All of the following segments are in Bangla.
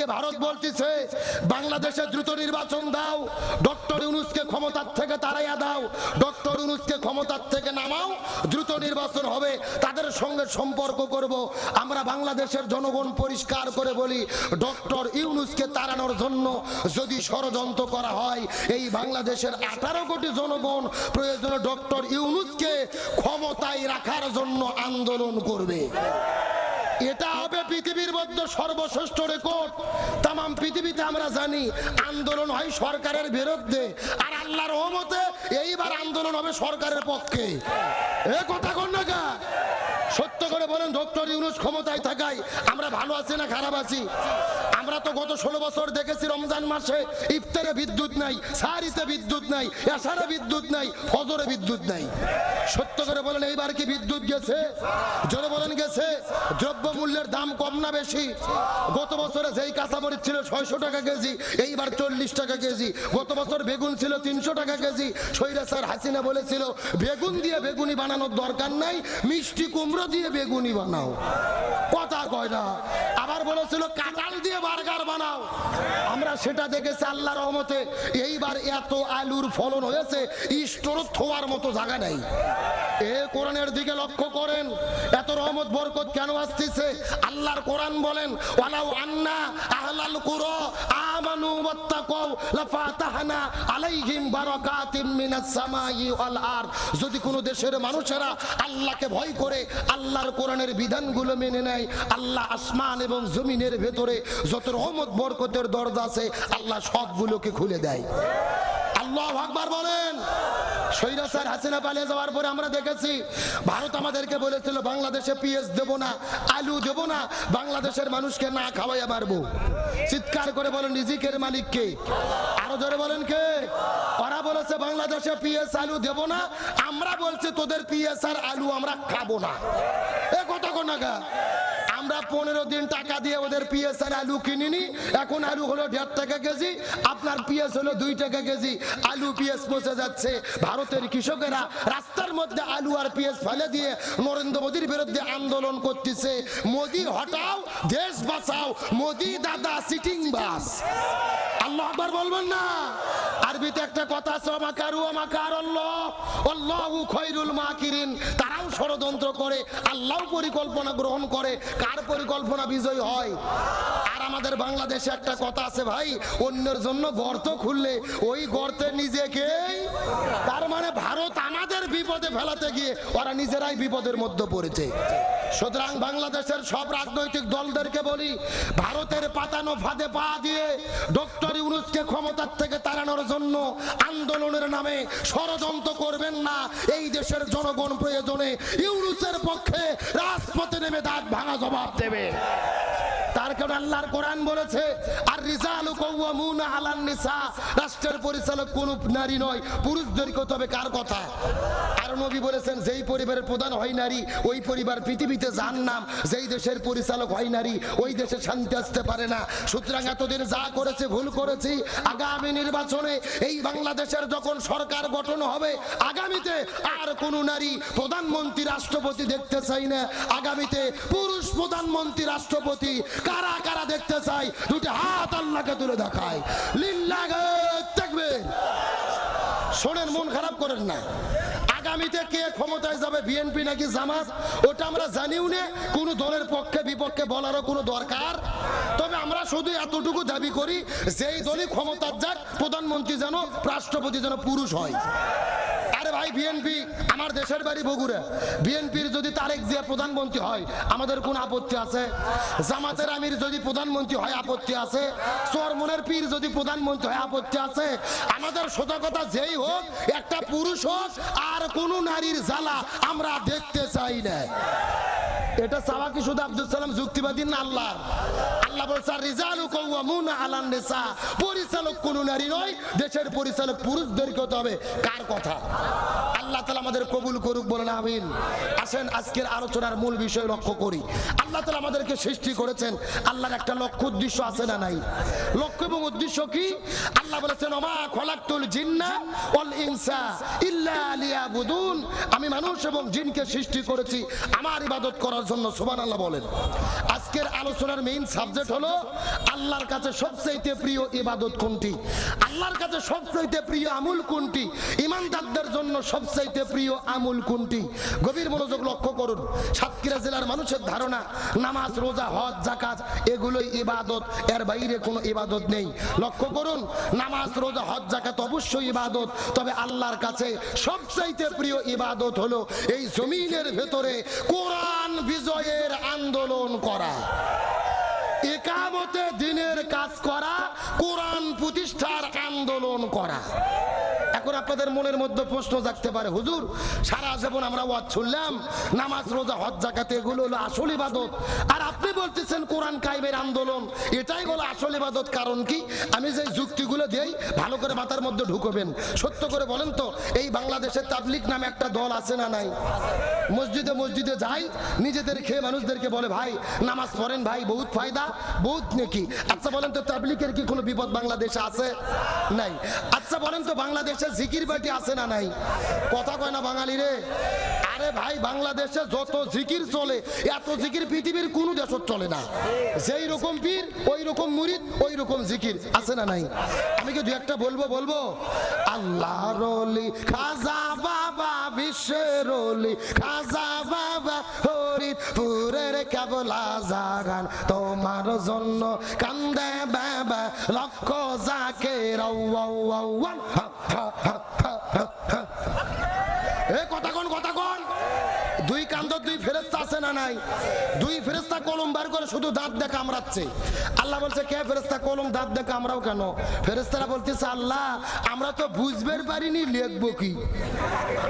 আজকে ভারত বলতেছে, বাংলাদেশে দ্রুত নির্বাচন দাও, ডক্টর ইউনুসকে ক্ষমতার থেকে তাড়াইয়া দাও, ডক্টর ইউনুসকে ক্ষমতার থেকে নামাও, দ্রুত নির্বাচন হবে, তাদের সঙ্গে সম্পর্ক করব। আমরা বাংলাদেশের জনগণ পরিষ্কার করে বলি, ডক্টর ইউনুসকে তাড়ানোর জন্য যদি ষড়যন্ত্র করা হয়, এই বাংলাদেশের আঠারো কোটি জনগণ প্রয়োজনে ডক্টর ইউনুসকে ক্ষমতায় রাখার জন্য আন্দোলন করবে। এটা হবে পৃথিবীর মধ্যে সর্বশ্রেষ্ঠ রেকর্ড তাম পৃথিবীতে আমরা জানি, আন্দোলন হয় সরকারের বিরুদ্ধে। আর আল্লাহর রহমতে এইবার আন্দোলন হবে সরকারের পক্ষে। এ কথা কোন না কা? সত্য করে বলেন, ডক্টর ইউনুস ক্ষমতায় থাকায় আমরা ভালো আছি না খারাপ আছি? আমরা তো গত ষোলো বছর দেখেছি রমজান মাসে ইফতারে বিদ্যুৎ নাই, সারিতে বিদ্যুৎ নাই এসারে বিদ্যুৎ নাই, ফজরে বিদ্যুৎ নাই। সত্য করে বলেন, এইবার কি বিদ্যুৎ গেছে? জোরে বলেন, গেছে। দ্রব্য মূল্যের দাম কম না বেশি? গত বছরে যেই কাঁচামরিচ ছিল ছয়শো টাকা কেজি, এইবার চল্লিশ টাকা কেজি। গত বছর বেগুন ছিল তিনশো টাকা কেজি। সৈরা স্যার হাসিনা বলেছিল, বেগুন দিয়ে বেগুনি বানানোর দরকার নাই, মিষ্টি কুমড়ো দিয়ে বেগুনি বানাও। কথা কয় না। আবার বলেছিল, কাঁঠাল দিয়ে বার্গার বানাও। আমরা সেটা দেখেছি আল্লাহ রহমতে। এইবার এত আলুর ফলন হয়েছে, স্টোর থোয়ার মতো জায়গা নেই। এ দিকে লক্ষ্য করেন। এত রহমত, বরকত কেন আসতেছে? আল্লাহর কোরআন বলেন যদি কোন দেশের মানুষেরা আল্লাহকে ভয় করে, আল্লাহর কোরআনের বিধানগুলো মেনে নেয়, আল্লাহ আসমান এবং জমিনের ভেতরে যত রহমত, বরকতের দরজা আছে, আল্লাহ সবগুলোকে খুলে দেয়। আল্লাহ আকবার বলেন। স্যার হাসিনা পালিয়ে যাওয়ার পরে আমরা দেখেছি, ভারত আমাদেরকে বলেছিল, বাংলাদেশে পিএস দেব না, আলু দেব না, বাংলাদেশের মানুষকে না খাওয়াইয়া মারবো। চিৎকার করে বলেন, রিজিকের মালিককে আরও জোরে বলেন, কে? ওরা বলেছে, বাংলাদেশে পিএস আলু দেব না, আমরা বলছি, তোদের পিএস আর আলু আমরা খাব না। এ কত কোনাগা আমরা পনেরো দিন টাকা দিয়ে ওদের পিএস আর আলু কিনিনি। এখন আলু হলো দেড় টাকা কেজি, আপনার পিএস হলো দুই টাকা কেজি। আলু পিএস পচে যাচ্ছে। ভারতের কৃষকেরা রাস্তার মধ্যে আলু আর পিএস ফেলে দিয়ে নরেন্দ্র মোদীর বিরুদ্ধে আন্দোলন করতেছে। মোদি, হটাও, দেশ বাঁচাও। মোদি দাদা সিটিং বাস। আল্লাহ আকবার বলবেন না। আরবিতে একটা কথা আছে আমাকারু আমাকার আল্লাহ। আল্লাহু খৈরুল মাকিরিন। তারাও ষড়যন্ত্র করে আল্লাহ পরিকল্পনা গ্রহণ করে। কার পরিকল্পনা বিজয় হয়। আর আমাদের বাংলাদেশে একটা কথা আছে ভাই, অন্যের জন্য গর্ত খুললে ওই গর্তে নিজেকেই তার মানে ভারত আমাদের বিপদে ফেলাতে গিয়ে ওরা নিজেরাই বিপদের মধ্যে পড়েছে। সুতরাং বাংলাদেশের সব রাজনৈতিক দলদেরকে বলি, ভারতের পাতানো ফাঁদে পা দিয়ে ডক্টর ইউনুসকে ক্ষমতার থেকে তাড়ানোর জন্য আন্দোলনের নামে ষড়যন্ত্র করবেন না। এই দেশের জনগণ প্রয়োজনে ইউনুসের পক্ষে রাজপথে নেমে দাঁত ভাঙা জবাব দেবে। তার কারণ আল্লাহর কোরআন বলেছে, আর রিজালু কওয়ামুনা আলান নিসা। রাষ্ট্রের পরিচালক কোন নারী নয় পুরুষদেরকে হতে হবে কার কথা? আর নবী বলেছেন, যেই পরিবারের প্রধান হয় নারী, ওই পরিবার পৃথিবীতে যার নাম যেই দেশের পরিচালক হয় নারী, ওই দেশে শান্তি আসতে পারে না। সুতরাং এতদিন যা করেছে, ভুল করেছি, আগামী নির্বাচনে এই বাংলাদেশের যখন সরকার গঠন হবে, আগামীতে আর কোন নারী প্রধানমন্ত্রী, রাষ্ট্রপতি দেখতে চাই না। আগামীতে পুরুষ প্রধানমন্ত্রী, রাষ্ট্রপতি কারা কারা দেখতে চাই? দুটি হাত আল্লাহকে তুলে দেখায় তাকবীর। শোনেন, মন খারাপ করেন না। আগামীতে কে ক্ষমতায় যাবে? বিএনপি নাকি জামাত? ওটা আমরা জানিও না। কোনো দলের পক্ষে, বিপক্ষে বলারও কোনো দরকার। তবে আমরা শুধু এতটুকু দাবি করি, যেই দলই ক্ষমতার যাক, প্রধানমন্ত্রী যেন, রাষ্ট্রপতি যেন পুরুষ হয়। ভাই বিএনপি আমার দেশের বাড়ি বগুড়া। বিএনপির যদি তারেক জিয়া প্রধানমন্ত্রী হয়, আমাদের কোন আপত্তি আছে? জামাতের আমির যদি প্রধানমন্ত্রী হয়, আপত্তি আছে? চরমনের পীর যদি প্রধানমন্ত্রী হয়, আপত্তি আছে? আমাদের কথা যেই হোক, একটা পুরুষ হোক, আর কোন নারীর জ্বালা আমরা দেখতে চাই না। এটা চাওয়া কি শুধু আব্দুল সালাম যুক্তিবাদী না আল্লাহ? আল্লাহ বলছে রিজালু কওয়ামুনা আলান নিসা। পরিচালক কোন নারী নয়, দেশের পরিচালক পুরুষদেরকে হতে হবে। কার কথা? আল্লাহ তালা আমাদের কবুল করুক বলেন, আমিন। আসেন, আজকের আলোচনার মূল বিষয় লক্ষ্য করি। আল্লাহ তালা আমাদেরকে সৃষ্টি করেছেন, আল্লাহর একটা লক্ষ্য উদ্দেশ্য আছে না নাই? লক্ষ্য এবং উদ্দেশ্য কি? আল্লাহ বলেছেন, ওমা খলাকতুল জিন্না ওয়াল ইনসা ইল্লা লিয়াবুদুন। আমি মানুষ এবং জিনকে সৃষ্টি করেছি, আমার ইবাদত করার জন্য সুবান আল্লাহ বলেন। আজকের আলোচনার মেইন সাবজেক্ট হলো, আল্লাহর কাছে সবচাইতে প্রিয় ইবাদত কোনটি? আল্লাহর কাছে সবচাইতে প্রিয় আমুল কোনটি? ইমানদারদের জন্য সবচাইতে প্রিয় আমুল কোনটি? গভীর মনোযোগ লক্ষ্য করুন। সাতক্ষীরা জেলার মানুষের ধারণা, নামাজ, রোজা, হজ জাকাত এগুলোই ইবাদত। এর বাইরে কোনো ইবাদত নেই। লক্ষ্য করুন, নামাজ, রোজা, হজ জাকাত অবশ্যই ইবাদত। তবে আল্লাহর কাছে সবচাইতে প্রিয় ইবাদত হলো এই জমিনের ভেতরে কোরআন বিজয়ের আন্দোলন করা। একামতে দিনের কাজ করা, কোরআন প্রতিষ্ঠার আন্দোলন করা। এখন আপনাদের মনের মধ্যে প্রশ্ন জাগতে পারে, হুজুর, সারা জীবন আমরা ওয়াজ শুনলাম, নামাজ, রোজা, হজ জাকাতে এগুলো হলো আসল ইবাদত। আর আপনি বলতেছেন কোরআন কাইবের আন্দোলন, এটাই হলো আসল ইবাদত, কারণ কি? আমি যে যুক্তিগুলো দেই, ভালো করে মাথার মধ্যে ঢুকবেন। সত্য করে বলেন তো, এই বাংলাদেশের তাবলিক নামে একটা দল আছে না নাই? মসজিদে মসজিদে যাই, নিজেদের খেয়ে মানুষদেরকে বলে, ভাই, নামাজ পড়েন ভাই, বহুত ফায়দা, বহুত নেকি। আচ্ছা বলেন তো তাবলিকের কি কোনো বিপদ বাংলাদেশে আছে? নাই। আচ্ছা বলেন তো, বাংলাদেশে জিকির বাটি আছে না নাই? কথা কয় না বাঙালি রে? আরে ভাই, বাংলাদেশে যত জিকির চলে, এত জিকির পৃথিবীর কোনো দেশত চলে না। যেই রকম পীর, ওই রকম মুরিদ, ওই রকম জিকির আছে না নাই? আমি কি দু একটা বলব বলব? আল্লাহ রলি, খাজা বাবা, বিশ্বের রলি, খাজা বাবা হরিপুরের কেবলা জাগান, তোমার জন্য কান্দে বাবা, লক্ষ যাকে এ কথা কোন কথা কোন দুই কান্দ দুই ফেরেস্তা আছে না নাই। দুই ফেরেস্তা কলম বার করে শুধু দাঁত দেখে কামড়াচ্ছে আল্লাহ বলছে, কে ফেরেস্তা কলম দাঁত দেখে কামড়াও কেন? ফেরেস্তারা বলতেছে, আল্লাহ, আমরা তো বুঝবের পারিনি, লিখব কি?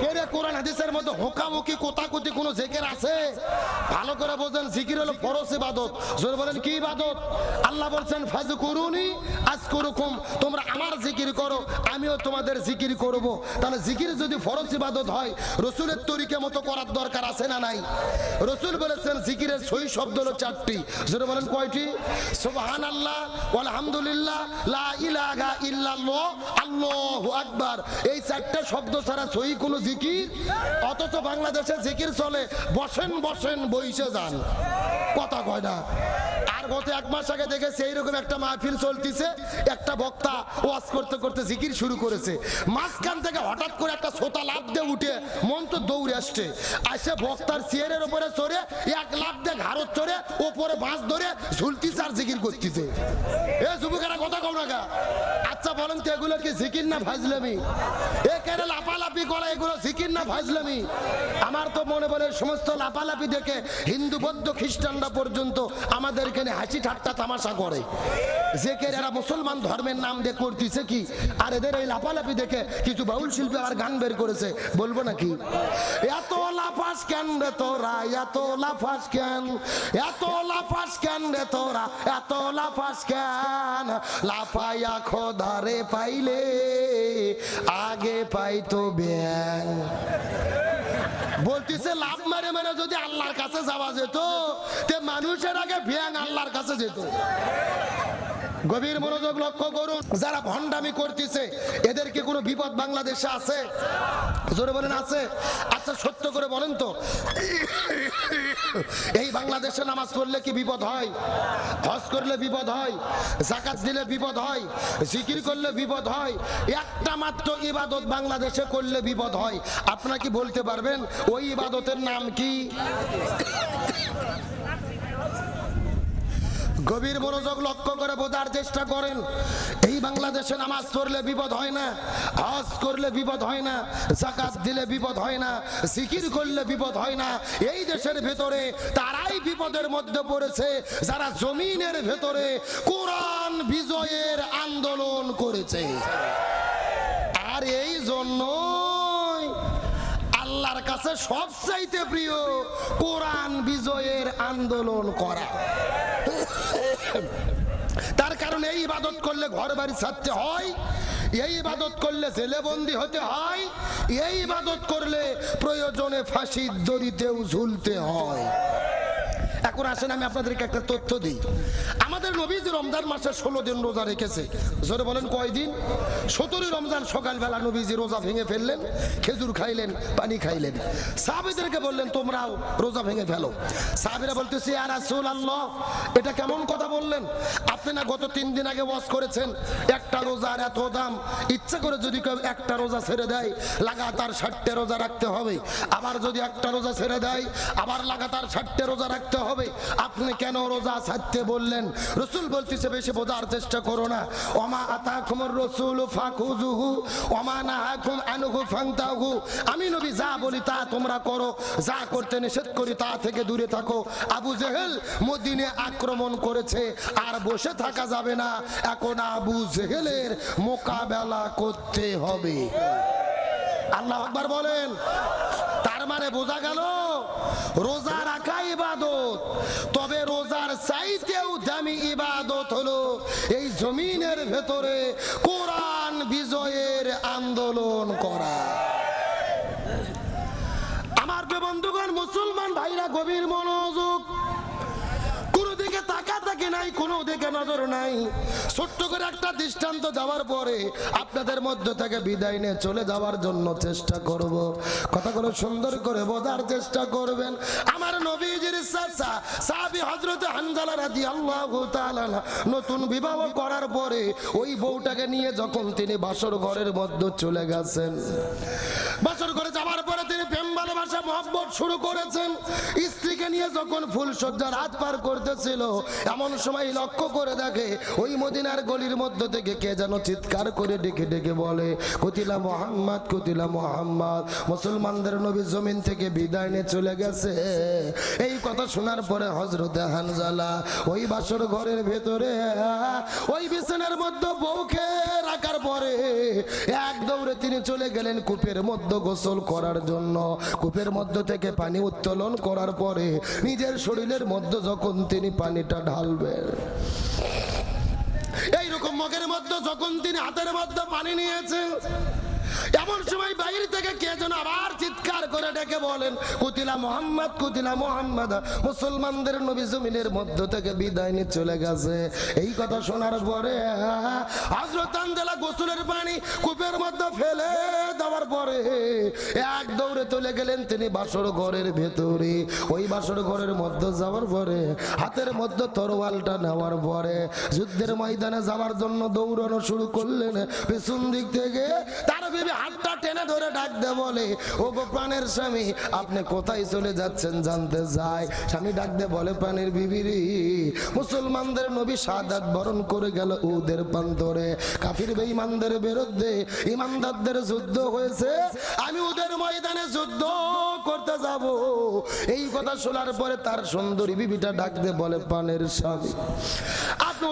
এরে কোরআন হাদিসের মধ্যে হোকামুখি কোতাকুতি কোনো জেকের আছে? ভালো করে জিকির হলো ফরস ইবাদত। বলেন, কি ইবাদত? আল্লাহ বলছেন করুনি আজ করুকুম তোমরা আমার জিকির করো, আমিও তোমাদের জিকির করব। তাহলে জিকির যদি ফরজ ইবাদত হয়, রসুলের তরিকে মতো করার দরকার আছে না নাই? রসুল বলেছেন, জিকিরের সই শব্দ হলো চারটি। জোরে বলেন কয়টি? সুবহান আল্লাহ আলহামদুলিল্লাহ লা ইলাহা ইল্লাল্লাহ, আল্লাহু আকবার। এই চারটা শব্দ ছাড়া সই কোনো জিকির? অথচ বাংলাদেশে জিকির চলে, বসেন বসেন, বইসে যান। কথা কয় না। গত এক মাস আগে দেখেছি এইরকম একটা মাহফিল চলতিছে। একটা বক্তা ওয়াজ করতে করতে জিকির শুরু করেছে। মাঝখান থেকে হঠাৎ করে একটা সোতা লাভ দিয়ে উঠে মন তো দৌড়ে আসছে। আসে বক্তার চেয়ারের উপরে চড়ে, এক লাভ দিয়ে ঘাড়ত চড়ে, ওপরে বাঁশ ধরে ঝুলতিছে আর জিকির করতেছে। এ যুবকেরা, কথা কম না আচ্ছা বলেন তো, এগুলো কি জিকির না ভাজলামি এ কেন লাপালাপি করা, এগুলো জিকির না ভাজলামি আমার তো মনে বলে সমস্ত লাপালাপি দেখে হিন্দু, বৌদ্ধ, খ্রিস্টানরা পর্যন্ত আমাদের এখানে হাসি ঠাট্টা তামাশা করে। যে কে এরা মুসলমান ধর্মের নাম দিয়ে করতেছে কি? আর এদের এই লাপালাপি দেখে কিছু বাউল শিল্পী আবার গান বের করেছে। বলব নাকি? এত লাফাস কেন রে তোরা? এত লাফাস কেন? এত লাফাস কেন রে তোরা? এত লাফাস কেন? লাফাইয়া খোদারে পাইলে, আগে পাইতো ব্যাং বলতেছে, লাভ মারে মানে যদি আল্লাহর কাছে যাওয়া যেত, তে মানুষের আগে ভ্যাং আল্লাহর কাছে যেত। গভীর মনোযোগ লক্ষ্য করুন, যারা ভণ্ডামি করতেছে এদের কি কোনো বিপদ বাংলাদেশে আছে? জোরে বলেন, আছে? আচ্ছা সত্য করে বলেন তো। এই বাংলাদেশে নামাজ পড়লে কি বিপদ হয়? হজ করলে বিপদ হয়? জাকাত দিলে বিপদ হয়? জিকির করলে বিপদ হয়? একটা মাত্র ইবাদত বাংলাদেশে করলে বিপদ হয়। আপনারা কি বলতে পারবেন, ওই ইবাদতের নাম কি? গভীর মনোযোগ লক্ষ্য করে বোঝার চেষ্টা করেন। এই বাংলাদেশে নামাজ পড়লে বিপদ হয় না হজ করলে বিপদ হয় না, জাকাত দিলে বিপদ হয় না, জিকির করলে বিপদ হয় না। এই দেশের ভেতরে তারাই বিপদের মধ্যে পড়েছে, যারা জমিনের ভেতরে কোরআন বিজয়ের আন্দোলন করেছে। আর এই জন্যই আল্লাহর কাছে সবচাইতে প্রিয় কোরআন বিজয়ের আন্দোলন করা। তার কারণে এই ইবাদত করলে ঘর বাড়ি ছাড়তে হয়, এই ইবাদত করলে জেলেবন্দি হতে হয়, এই ইবাদত করলে প্রয়োজনে ফাঁসির দড়িতেও ঝুলতে হয়। এখন আসেন, আমি আপনাদেরকে একটা তথ্য দিই। আমাদের নবীজি রমজান মাসে ষোলো দিন রোজা রেখেছে। জোরে বলেন কয়দিন সতেরোই রমজান সকালবেলা নবীজি রোজা ভেঙে ফেললেন, খেজুর খাইলেন, পানি খাইলেন। সাহাবিদেরকে বললেন, তোমরাও রোজা ভেঙে ফেলো। সাহাবিরা বলতেছি আর রাসূল আল্লাহ এটা কেমন কথা বললেন? আপনি না গত তিন দিন আগে ওয়াজ করেছেন, একটা রোজার এত দাম। ইচ্ছা করে যদি কেউ একটা রোজা ছেড়ে দেয়, লাগাতার ষাটটে রোজা রাখতে হবে। আবার যদি একটা রোজা ছেড়ে দেয়, আবার লাগাতার ষাটটে রোজা রাখতে হবে আপনি কেন রোজা ছাড়তে বললেন? রসুল বলতেছে, বেশি বোঝার চেষ্টা করো না। ওমা আতা খুমর রসুল ফাকুজুহু ওমা নাহাকুম আনুহু ফাংতাহু আমি নবী যা বলি তা তোমরা করো, যা করতে নিষেধ করি তা থেকে দূরে থাকো। আবু জেহেল মদিনে আক্রমণ করেছে, আর বসে থাকা যাবে না। এখন আবু জেহেলের মোকাবেলা করতে হবে। আল্লাহ আকবার বলেন। তার মানে বোঝা গেল রোজা রাখা ইবাদত। তবে রোজার চাইতেও দামি ইবাদত হলো এই জমিনের ভেতরে কোরআন বিজয়ের আন্দোলন করা আমার প্রিয় বন্ধুগণ মুসলমান ভাইরা গভীর মনোযোগ কোনো দিকে তাকা তাকে নাই, কোনো দিকে নজর নাই। ছোট্ট করে একটা দৃষ্টান্ত দেওয়ার পরে আপনাদের মধ্য থেকে বিদায় নিয়ে চলে যাওয়ার জন্য চেষ্টা করব। কথাগুলো সুন্দর করে বোঝার চেষ্টা করবেন। আমার নবীজির চাচা, সাহাবী হযরত হানজালা নতুন বিবাহ করার পরে ওই বউটাকে নিয়ে যখন তিনি বাসর ঘরের মধ্যে চলে গেছেন। ভালোবাসা, মহব্বত শুরু করেছেন। স্ত্রীকে নিয়ে যখন ফুলসজ্জার হাত পার করতেছিল, এমন সময় লক্ষ্য করে দেখে ওই মদিনার গলির মধ্য থেকে কে যেন চিৎকার করে ডেকে ডেকে বলে, কতিলা মোহাম্মদ কতিলা মোহাম্মদ, মুসলমানদের নবী জমিন থেকে বিদায় নিয়ে চলে গেছে। এই কথা শোনার পরে হজরত হানজালা ওই বাসর ঘরের ভেতরে, ওই বিছানার মধ্যে বউকে রাখার পরে এক দৌড়ে তিনি চলে গেলেন কূপের মধ্যে গোসল করার জন্য। কূপের মধ্য থেকে পানি উত্তোলন করার পরে নিজের শরীরের মধ্যে যখন তিনি পানিটা ঢালবেন, এইরকম মগের মধ্যে যখন তিনি হাতের মধ্যে পানি নিয়েছেন এমন সময় বাইরে থেকে কে যেন আবার চিৎকার করে ডেকে বলেন, কুতিলা মোহাম্মদ কুতিলা মোহাম্মদ, মুসলমানদের নবী জমিনের মধ্য থেকে বিদায় নিয়ে চলে গেছে। এই কথা শোনার পরে হজরত গোসলের পানি কূপের মধ্যে ফেলে দেওয়ার পরে এক দৌড়ে চলে গেলেন তিনি বাসর ঘরের ভেতরে। ওই বাসর ঘরের মধ্যে যাওয়ার পরে, হাতের মধ্যে তরোয়ালটা নেওয়ার পরে যুদ্ধের ময়দানে যাওয়ার জন্য দৌড়ানো শুরু করলেন। পেছন দিক থেকে তার হাতটা টেনে ধরে বলে, ও গো প্রাণের স্বামী, আপনি কোথায় চলে যাচ্ছেন জানতে যায় স্বামী বলে, প্রাণের বিবিরি মুসলমানদের নবী সাদাত বরণ করে গেল ওদের প্রান্তরে। কাফির বেঈমানদের বিরুদ্ধে ইমানদারদের যুদ্ধ হয়েছে। আমি ওদের ময়দানে যুদ্ধ করতে যাব। এই কথা শোনার পরে তার সুন্দরী বিবিটা ডাক দে বলে, প্রাণের স্বামী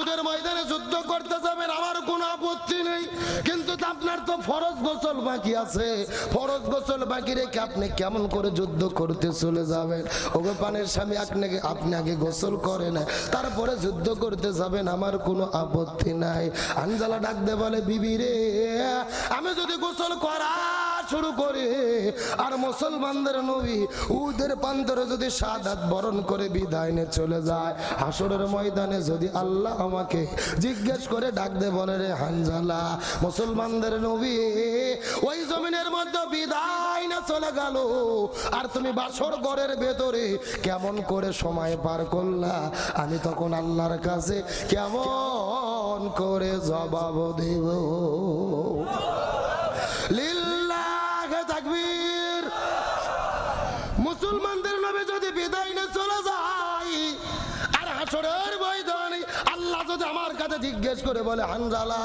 ওদের ময়দানে যুদ্ধ করতে যাবেন, আমার কোনো আপত্তি নেই। কিন্তু আপনার তো ফরজ গোসল বাকি আছে। ফরজ গোসল বাকি রেখে আপনি কেমন করে যুদ্ধ করতে চলে যাবেন? ওগো পানের স্বামী, আপনাকে আপনি আগে গোসল করেন, তারপরে যুদ্ধ করতে যাবেন, আমার কোনো আপত্তি নাই। আঞ্জালা ডাক দে বলে, বিবি রে, আমি যদি গোসল করা শুরু করে। আর মুসলমানদের নবী উদের প্রান্তরে যদি সাদাত বরণ করে বিদায় চলে যায় হাসরের ময়দানে যদি আল্লাহ আমাকে জিজ্ঞেস করে ডাক দে বলে, রে হানজালা, মুসলমানদের নবী ওই জমিনের মধ্যে বিদায় না চলে গেল। আর তুমি বাসর ঘরের ভেতরে কেমন করে সময় পার করলা? আমি তখন আল্লাহর কাছে কেমন করে জবাব দেব? লিল্লাহে আমার জিজ্ঞেস করে বলে, হানজালা,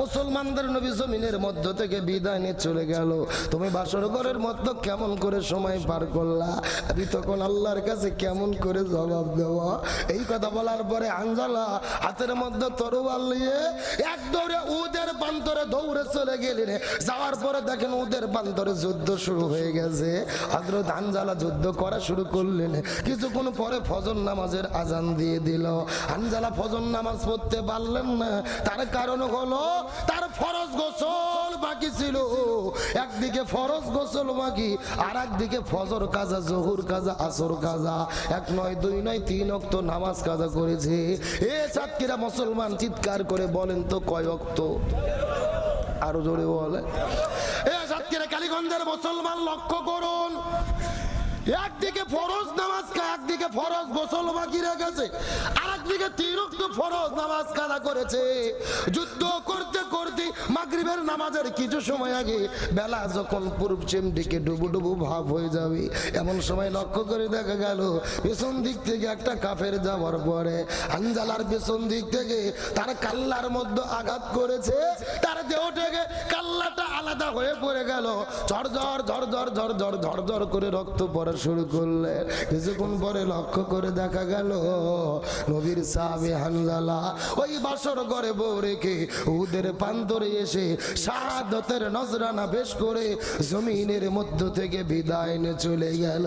মুসলমানদের নবী জমিনের মধ্য থেকে বিদায় নিয়ে চলে গেল। তুমি বাসর ঘরের মধ্যে কেমন করে সময় পার করলা? আমি তখন আল্লাহর কাছে কেমন করে জবাব দেওয়া এই কথা বলার পরে হানজালা হাতের মধ্যে তরোয়াল নিয়ে এক দৌড়ে উদের প্রান্তরে দৌড়ে চলে গেলেন। যাওয়ার পরে দেখেন উদের প্রান্তরে যুদ্ধ শুরু হয়ে গেছে। হজরত হানজালা যুদ্ধ করা শুরু করলেন। কিছুক্ষণ পরে ফজর নামাজের আজান দিয়ে দিল। হানজালা ফজর নামাজ পড়তে পারল পারলেন না। তার কারণ হলো, তার ফরজ গোসল বাকি ছিল। একদিকে ফরজ গোসল বাকি আর একদিকে ফজর কাজা, জহুর কাজা, আসর কাজা। এক নয়, দুই নয়, তিন অক্ত নামাজ কাজা করেছে। এ সাতক্ষীরা মুসলমান চিৎকার করে বলেন তো কয় অক্ত আরও জোরে বলে। এ সাতক্ষীরা কালীগঞ্জের মুসলমান লক্ষ্য করুন। একদিকে ফরজ নামাজ কা একদিকে ফরজ গোসল বাকি রেখেছে। আর একদিকে তিরক্ত ফরজ নামাজ কাদা করেছে। যুদ্ধ করতে করতে মাগরিবের নামাজের কিছু সময় আগে বেলা যখন পূর্ব চেমটিকে ডুবু ডুবু ভাব হয়ে যাবে, এমন সময় লক্ষ্য করে দেখা গেল, পেছন দিক থেকে একটা কাফের যাওয়ার পরে আঞ্জালার পেছন দিক থেকে তার কাল্লার মধ্যে আঘাত করেছে। তার দেহ থেকে কাল্লাটা আলাদা হয়ে পড়ে গেল। ঝরঝর ঝরঝর ঝরঝর ঝরঝর করে রক্ত পরে শুরু করলেন কিছুক্ষণ পরে লক্ষ্য করে দেখা গেল নবীর সাহাবি হানজালা ওই বাসর ঘরে বউ রেখে উদের পান্তরে এসে শাহাদতের নজরানা বেশ করে জমিনের মধ্য থেকে বিদায় চলে গেল।